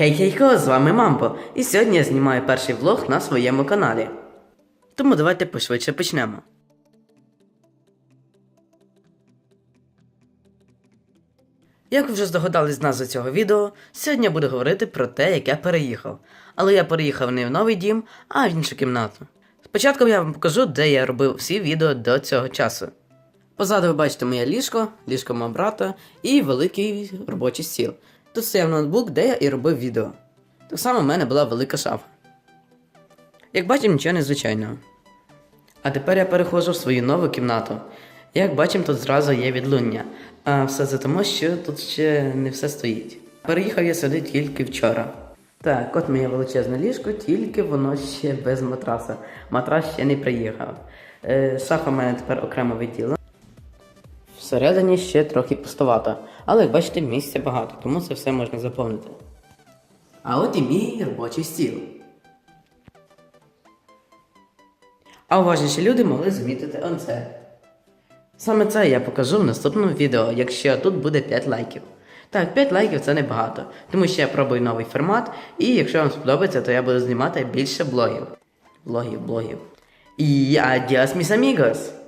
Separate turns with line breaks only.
Хей хей хо, з вами Мамбо, і сьогодні я знімаю перший влог на своєму каналі. Тому давайте пошвидше почнемо. Як ви вже здогадались з назви цього відео, сьогодні я буду говорити про те, як я переїхав. Але я переїхав не в новий дім, а в іншу кімнату. Спочатку я вам покажу, де я робив всі відео до цього часу. Позаду ви бачите моє ліжко, ліжко мого брата і великий робочий стіл. Тут стояв ноутбук, де я і робив відео. Так само в мене була велика шафа. Як бачимо, нічого незвичайного. А тепер я переходжу в свою нову кімнату. Як бачимо, тут зразу є відлуння. А все за тому, що тут ще не все стоїть. Переїхав я сюди тільки вчора. Так, от моє величезне ліжко, тільки воно ще без матраса. Матрас ще не приїхав. Е, шафа в мене тепер окремо відділена. Всередині ще трохи пустовато, але як бачите, місця багато, тому це все можна заповнити. А от і мій робочий стіл. А уважніші люди могли замітити он це. Саме це я покажу в наступному відео, якщо тут буде 5 лайків. Так, 5 лайків це небагато, тому що я пробую новий формат, і якщо вам сподобається, то я буду знімати більше блогів. Блогів, блогів. І адіос, міс амігос!